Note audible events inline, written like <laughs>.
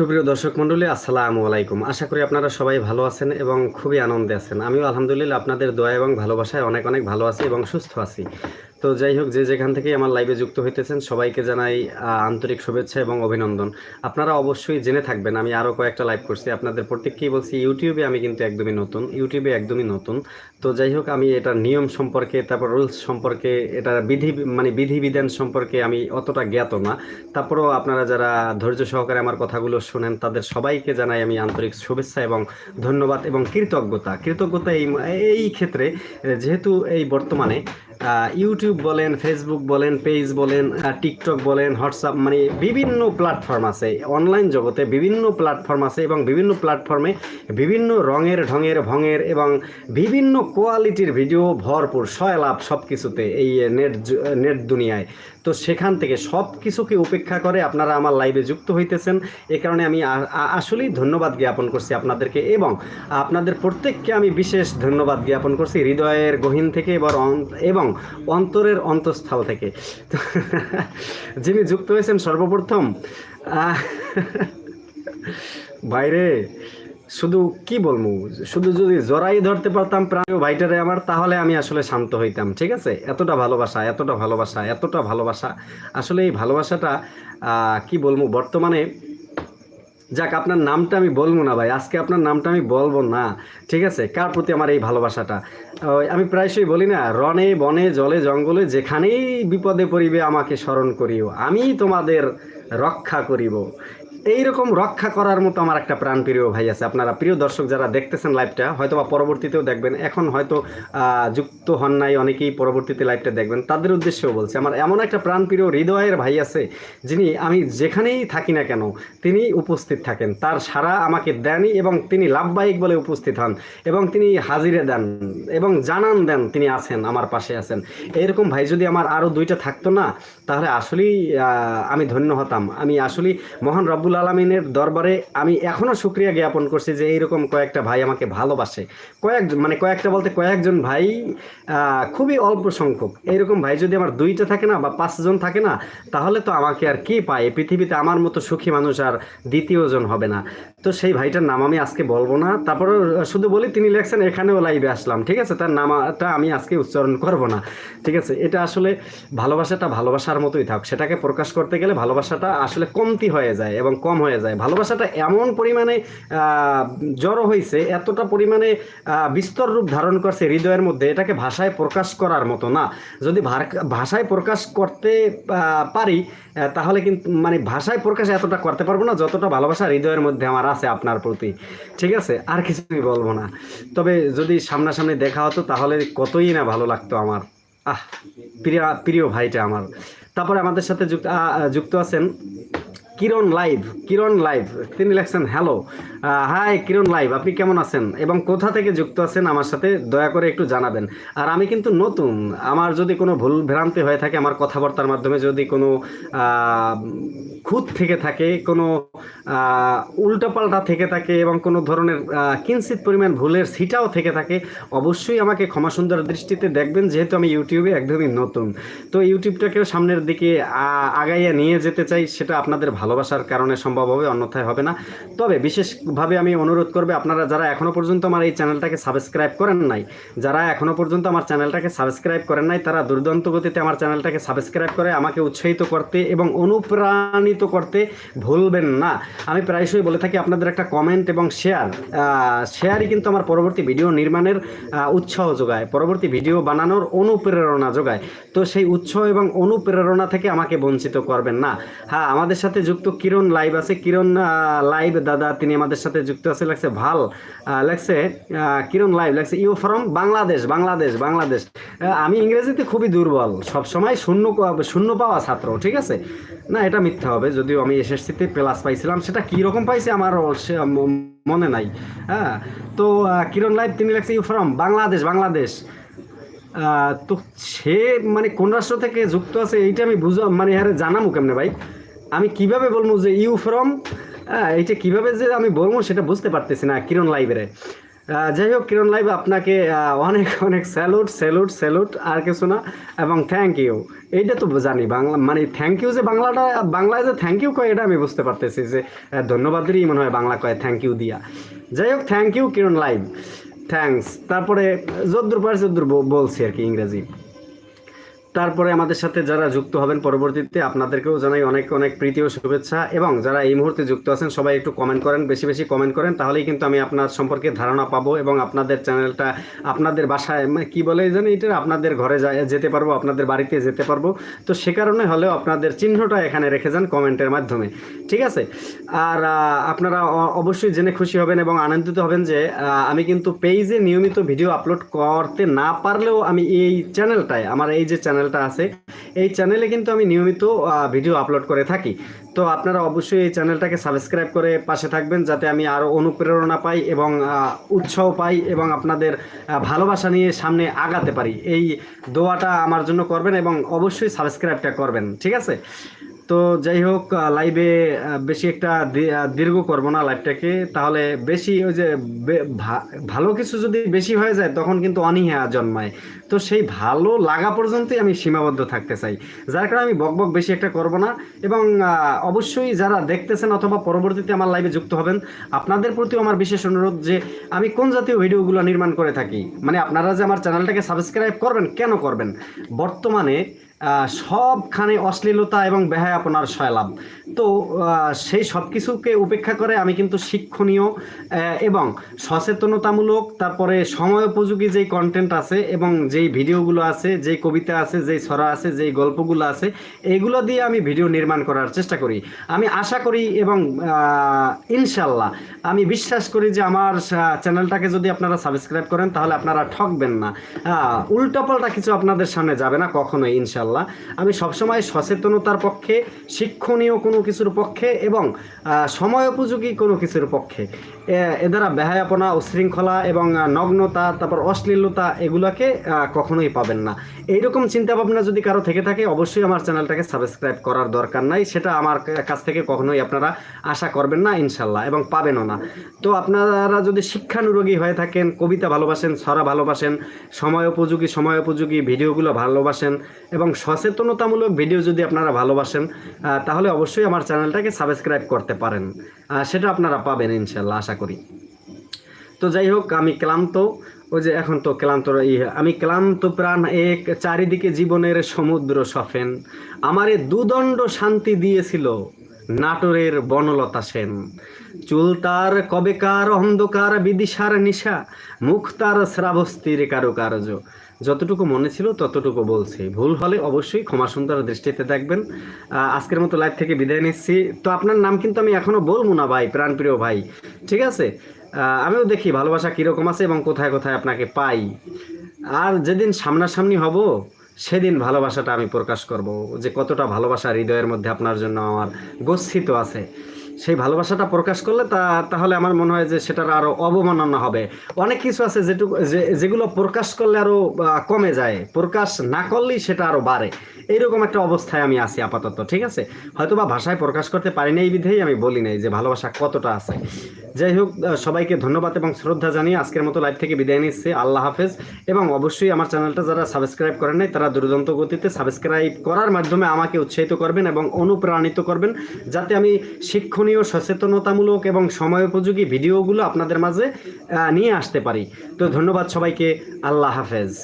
সুপ্রিয় দর্শক মণ্ডলী, আসসালামু আলাইকুম। আশা করি আপনারা সবাই ভালো আছেন এবং খুবই আনন্দে আছেন। আমিও আলহামদুলিল্লাহ আপনাদের দোয়া এবং ভালোবাসায় অনেক অনেক ভালো আছি এবং সুস্থ আছি। তো যাই হোক, যে যেখান থেকে আমার লাইভে যুক্ত হইতেছেন, সবাইকে জানাই আন্তরিক শুভেচ্ছা এবং অভিনন্দন। আপনারা অবশ্যই জেনে থাকবেন, আমি আরও কয়েকটা লাইভ করছি। আপনাদের প্রত্যেককেই বলছি ইউটিউবে আমি কিন্তু একদমই নতুন ইউটিউবে একদমই নতুন। তো যাই হোক, আমি এটার নিয়ম সম্পর্কে, তারপর রুলস সম্পর্কে, এটা বিধি মানে বিধিবিধান সম্পর্কে আমি অতটা জ্ঞাত না। তারপরেও আপনারা যারা ধৈর্য সহকারে আমার কথাগুলো শোনেন, তাদের সবাইকে জানাই আমি আন্তরিক শুভেচ্ছা এবং ধন্যবাদ এবং কৃতজ্ঞতা। কৃতজ্ঞতা এই এই ক্ষেত্রে, যেহেতু এই বর্তমানে ইউটিউব বলেন ফেসবুক বলেন পেজ বলেন টিকটক বলেন হোয়াটসঅ্যাপ মানে বিভিন্ন প্ল্যাটফর্ম আছে। অনলাইন জগতে বিভিন্ন প্ল্যাটফর্ম আছে এবং বিভিন্ন প্ল্যাটফর্মে বিভিন্ন রঙের, ঢঙের, ভঙের এবং বিভিন্ন কোয়ালিটির ভিডিও ভরপুর, সয়লাভ সব কিছুতে এই নেট নেট দুনিয়ায়। তো সেখান থেকে সব কিছুকে উপেক্ষা করে আপনারা আমার লাইভে যুক্ত হইতেছেন। এ কারণে আমি আসলেই ধন্যবাদ জ্ঞাপন করছি আপনাদেরকে এবং আপনাদের প্রত্যেককে আমি বিশেষ ধন্যবাদ জ্ঞাপন করছি হৃদয়ের গহীন থেকে এবার এবং অন্তরের অন্তঃস্থল থেকে। <laughs> যিনি যুক্ত হয়েছেন সর্বপ্রথম <laughs> বাইরে। শুধু কি বলব, শুধু যদি জড়াই ধরতে পারতাম প্রাণীয় ভাইটারে আমার, তাহলে আমি আসলে শান্ত হইতাম, ঠিক আছে? এতটা ভালোবাসা এতটা ভালোবাসা এতটা ভালোবাসা। আসলে এই ভালোবাসাটা কি বলব, বর্তমানে যাক, আপনার নামটা আমি বলব না ভাই, আজকে আপনার নামটা আমি বলব না, ঠিক আছে? কার প্রতি আমার এই ভালোবাসাটা? আমি প্রায়শই বলি না রনে বনে জলে জঙ্গলে যেখানেই বিপদে পড়িবে আমাকে স্মরণ করিও, আমি তোমাদের রক্ষা করিব। এইরকম রক্ষা করার মতো আমার একটা প্রাণ প্রিয় ভাই আছে। আপনারা প্রিয় দর্শক যারা দেখতেছেন লাইভটা হয়তো বা পরবর্তীতেও দেখবেন। এখন হয়তো যুক্ত হন নাই, অনেকেই পরবর্তীতে লাইভটা দেখবেন। তাদের উদ্দেশ্যেও বলছি, আমার এমন একটা প্রাণ প্রিয় হৃদয়ের ভাই আছে, যিনি আমি যেখানেই থাকি না কেন, তিনি উপস্থিত থাকেন। তার সারা আমাকে দেনই এবং তিনি লাভবাহিক বলে উপস্থিত হন এবং তিনি হাজিরে দেন এবং জানান দেন তিনি আছেন, আমার পাশে আছেন। এরকম ভাই যদি আমার আরও দুইটা থাকতো না, তাহলে আসলেই আমি ধন্য হতাম। আমি আসলেই মহান রব্বুল আলমিনের দরবারে আমি এখনও সুক্রিয়া জ্ঞাপন করছি যে এইরকম কয়েকটা ভাই আমাকে ভালোবাসে। কয়েক মানে কয়েকটা বলতে কয়েকজন ভাই খুবই অল্প সংখ্যক। এইরকম ভাই যদি আমার দুইটা থাকে না বা পাঁচজন থাকে না, তাহলে তো আমাকে আর কে পায়? পৃথিবীতে আমার মতো সুখী মানুষ আর দ্বিতীয়জন হবে না। তো সেই ভাইটার নাম আমি আজকে বলব না। তারপরে শুধু বলি, তিনি লেখছেন, এখানেও লাইভে আসলাম। ঠিক আছে? তার নামটা আমি আজকে উচ্চারণ করব না। ঠিক আছে? এটা আসলে ভালোবাসাটা ভালোবাসার মতোই থাক। সেটাকে প্রকাশ করতে গেলে ভালোবাসাটা আসলে কমতি হয়ে যায় এবং কম হয়ে যায়। ভালোবাসাটা এমন পরিমাণে জড়ো হয়েছে এতটা পরিমাণে বিস্তর রূপ ধারণ করছে হৃদয়ের মধ্যে, এটাকে ভাষায় প্রকাশ করার মতো না। যদি ভাষায় প্রকাশ করতে পারি তাহলে কিন্তু মানে ভাষায় প্রকাশ এতটা করতে পারব না, যতটা ভালোবাসা হৃদয়ের মধ্যে আমার আছে আপনার প্রতি। ঠিক আছে? আর কিছুই বলব না। তবে যদি সামনাসামনি দেখা হতো, তাহলে কতই না ভালো লাগতো আমার। আহ, প্রিয় প্রিয় ভাইটা আমার। তারপরে আমাদের সাথে যুক্ত যুক্ত আছেন কিরণ লাইভ কিরণ লাইভ। তিনি লেখছেন হ্যালো হাই কিরণ লাইভ, আপনি কেমন আছেন? এবং কোথা থেকে যুক্ত আছেন আমার সাথে দয়া করে একটু জানাবেন। আর আমি কিন্তু নতুন, আমার যদি কোনো ভুল ভ্রান্তি হয়ে থাকে, আমার কথাবার্তার মাধ্যমে যদি কোনো খুঁত থেকে থাকে, কোনো উল্টাপাল্টা থেকে থাকে এবং কোনো ধরনের কিঞ্চিত পরিমাণ ভুলের সিটাও থেকে থাকে, অবশ্যই আমাকে ক্ষমা সুন্দর দৃষ্টিতে দেখবেন, যেহেতু আমি ইউটিউবে একদমই নতুন। তো ইউটিউবটাকেও সামনের দিকে আগাইয়া নিয়ে যেতে চাই, সেটা আপনাদের ভালোবাসার কারণে সম্ভব হবে, অন্যথায় হবে না। তবে বিশেষভাবে আমি অনুরোধ করবে, আপনারা যারা এখনও পর্যন্ত আমার এই চ্যানেলটাকে সাবস্ক্রাইব করেন নাই, যারা এখনও পর্যন্ত আমার চ্যানেলটাকে সাবস্ক্রাইব করেন নাই, তারা দুর্দান্ত গতিতে আমার চ্যানেলটাকে সাবস্ক্রাইব করে আমাকে উৎসাহিত করতে এবং অনুপ্রাণিত করতে ভুলবেন না। আমি প্রায়শই বলে থাকি, আপনাদের একটা কমেন্ট এবং শেয়ার শেয়ারই কিন্তু আমার পরবর্তী ভিডিও নির্মাণের উৎসাহ যোগায়, পরবর্তী ভিডিও বানানোর অনুপ্রেরণা যোগায়। তো সেই উৎসাহ এবং অনুপ্রেরণা থেকে আমাকে বঞ্চিত করবেন না। হ্যাঁ আমাদের সাথে যুক্ত কিরণ লাইভ আছে। কিরণ লাইভ দাদা, তিনি আমাদের সাথে যুক্ত আছে। লাগছে ভালো লাগছে কিরণ লাইভ লাগছে ইউ ফ্রম বাংলাদেশ বাংলাদেশ বাংলাদেশ। আমি ইংরেজিতে খুবই দুর্বল। সবসময় শূন্য শূন্য পাওয়া ছাত্র, ঠিক আছে? না, এটা মিথ্যা হবে। যদিও আমি এসএসসিতে প্লাস পাইছিলাম, সেটা কী রকম পাইছি আমার মনে নাই। হ্যাঁ তো কিরণ লাইভ তিনি লাগছে ইউ ফ্রম বাংলাদেশ বাংলাদেশ। তো সে মানে কোন রাষ্ট্র থেকে যুক্ত আছে, এইটা আমি বুঝা মানে আরে জানামু কেমনে ভাই? আমি কীভাবে বলব যে ইউ ফ্রম এইটা কীভাবে যে আমি বলব সেটা বুঝতে পারতেছি না কিরণ আহ, যাই হোক কিরণ লাইভ আপনাকে অনেক অনেক স্যালুট স্যালুট স্যালুট আর কিছু না এবং থ্যাংক ইউ এইটা তো জানি বাংলা মানে থ্যাংক ইউ যে বাংলাটা বাংলায় যে থ্যাংক ইউ কয় এটা আমি বুঝতে পারতেছি যে ধন্যবাদেরই মনে হয় বাংলা কয় থ্যাংক ইউ দিয়া। যাই হোক thank you Kiran live thanks তারপরে যদ্দূর পার যদ্দূর বলছি আর কি ইংরেজি। তারপরে আমাদের সাথে যারা যুক্ত হবেন পরবর্তীতে আপনাদেরকেও জানাই অনেক অনেক প্রীতি ও শুভেচ্ছা এবং যারা এই মুহূর্তে যুক্ত আছেন, সবাই একটু কমেন্ট করেন, বেশি বেশি কমেন্ট করেন, তাহলেই কিন্তু আমি আপনার সম্পর্কে ধারণা পাবো এবং আপনাদের চ্যানেলটা, আপনাদের বাসায় মানে কী বলে জানি এটা? আপনাদের ঘরে যেতে পারব, আপনাদের বাড়িতে যেতে পারব। তো সে কারণে হলেও আপনাদের চিহ্নটা এখানে রেখে যান কমেন্টের মাধ্যমে। ঠিক আছে? আর আপনারা অবশ্যই জেনে খুশি হবেন এবং আনন্দিত হবেন যে আমি কিন্তু পেজে নিয়মিত ভিডিও আপলোড করতে না পারলেও আমি এই চ্যানেলটায় আমার এই যে চ্যানেলটা আছে। এই চ্যানেলে কিন্তু আমি নিয়মিত ভিডিও আপলোড করে থাকি। তো আপনারা অবশ্যই এই চ্যানেলটাকে সাবস্ক্রাইব করে পাশে থাকবেন যাতে আমি আরও অনুপ্রেরণা পাই এবং উৎসাহ পাই এবং আপনাদের ভালোবাসা নিয়ে সামনে আগাতে পারি। এই দোয়াটা আমার জন্য করবেন এবং অবশ্যই সাবস্ক্রাইবটা করবেন। ঠিক আছে? তো যাই হোক লাইভে বেশি একটা দীর্ঘ করব না লাইভটাকে তাহলে বেশি ওই যে ভালো কিছু যদি বেশি হয়ে যায়, তখন কিন্তু অনীহা জন্মায়। তো সেই ভালো লাগা পর্যন্তই আমি সীমাবদ্ধ থাকতে চাই। যার কারণে আমি বক বক বেশি একটা করব না। এবং অবশ্যই যারা দেখতেছেন অথবা পরবর্তীতে আমার লাইভে যুক্ত হবেন, আপনাদের প্রতিও আমার বিশেষ অনুরোধ যে আমি কোন জাতীয় ভিডিওগুলো নির্মাণ করে থাকি। মানে আপনারা যে আমার চ্যানেলটাকে সাবস্ক্রাইব করবেন, কেন করবেন? বর্তমানে সবখানে অশ্লীলতা এবং বেহায়াপনার সয়লাভ তো সেই সব কিছুকে উপেক্ষা করে আমি কিন্তু শিক্ষণীয় এবং সচেতনতামূলক, তারপরে সময় উপযোগী যেই কন্টেন্ট আছে এবং যেই ভিডিওগুলো আছে, যেই কবিতা আছে, যেই ছড়া আছে, যেই গল্পগুলো আছে এইগুলো দিয়ে আমি ভিডিও নির্মাণ করার চেষ্টা করি। আমি আশা করি এবং ইনশাল্লাহ আমি বিশ্বাস করি যে আমার চ্যানেলটাকে যদি আপনারা সাবস্ক্রাইব করেন তাহলে আপনারা ঠকবেন না। উল্টাপাল্টা কিছু আপনাদের সামনে যাবে না কখনোই ইনশাল্লাহ আমি সবসময় সচেতনতার পক্ষে, শিক্ষণীয় কোনো কিছুর পক্ষে এবং সময় উপযোগী কোনো কিছুর পক্ষে। এ- দ্বারা বেহায়াপনা উশৃঙ্খলা এবং নগ্নতা, তারপর অশ্লীলতা এগুলোকে কখনোই পাবেন না। এইরকম চিন্তাভাবনা যদি কারও থেকে থাকে, অবশ্যই আমার চ্যানেলটাকে সাবস্ক্রাইব করার দরকার নাই। সেটা আমার কাছ থেকে কখনোই আপনারা আশা করবেন না ইনশাল্লাহ এবং পাবেনও না। তো আপনারা যদি শিক্ষানুরোগী হয়ে থাকেন, কবিতা ভালোবাসেন, ছড়া ভালোবাসেন সময় উপযোগী সময় উপযোগী ভিডিওগুলো ভালোবাসেন এবং সচেতনতামূলক ভিডিও যদি আপনারা ভালোবাসেন তাহলে অবশ্যই আমার চ্যানেলটাকে সাবস্ক্রাইব করতে পারেন। সেটা আপনারা পাবেন ইনশাল্লাহ, আশা করি। তো যাই হোক, আমি ক্লান্ত। ওই যে এখন তো ক্লান্ত ই আমি ক্লান্ত প্রাণ, এক চারিদিকে জীবনের সমুদ্র সফেন। আমারে দুদণ্ড শান্তি দিয়েছিল। নাটোরের বনলতা সেন। চুল তার কবেকার অন্ধকার, বিদিশার নিশা, মুখ তার শ্রাবস্তির কারুকার্য। যতটুকু মনে ছিল ততটুকু বলছি। ভুল হলে অবশ্যই ক্ষমা সুন্দর দৃষ্টিতে দেখবেন। আজকের মতো লাইভ থেকে বিদায় নিচ্ছি। তো আপনার নাম কিন্তু আমি এখনও বলব না ভাই, প্রাণপ্রিয় ভাই। ঠিক আছে? আমিও দেখি ভালোবাসা কীরকম আছে এবং কোথায় কোথায় আপনাকে পাই। আর যেদিন সামনাসামনি হব সেদিন ভালোবাসাটা আমি প্রকাশ করব, যে কতটা ভালোবাসা হৃদয়ের মধ্যে আপনার জন্য আমার গচ্ছিত আছে। সেই ভালোবাসাটা প্রকাশ করলে তা, তাহলে আমার মনে হয় যে সেটার আরও অবমাননা হবে। অনেক কিছু আছে যেটুকু যেগুলো প্রকাশ করলে আরও কমে যায়। প্রকাশ না করলেই সেটা আরও বাড়ে। এইরকম একটা অবস্থায় আমি আছি আপাতত, ঠিক আছে? হয়তো বা ভাষায় প্রকাশ করতে পারি না এই বিধেই আমি বলি নাই যে ভালোবাসা কতটা আছে। যাই হোক সবাইকে ধন্যবাদ এবং শ্রদ্ধা জানিয়ে আজকের মতো লাইভ থেকে বিদায় নিচ্ছে। আল্লাহ হাফেজ। এবং অবশ্যই আমার চ্যানেলটা যারা সাবস্ক্রাইব করেন নাই, তারা দুর্দান্ত গতিতে সাবস্ক্রাইব করার মাধ্যমে আমাকে উৎসাহিত করবেন এবং অনুপ্রাণিত করবেন, যাতে আমি শিক্ষণীয়, সচেতনতামূলক এবং সময়োপযোগী ভিডিওগুলো আপনাদের মাঝে নিয়ে আসতে পারি। তো ধন্যবাদ সবাইকে। আল্লাহ হাফেজ।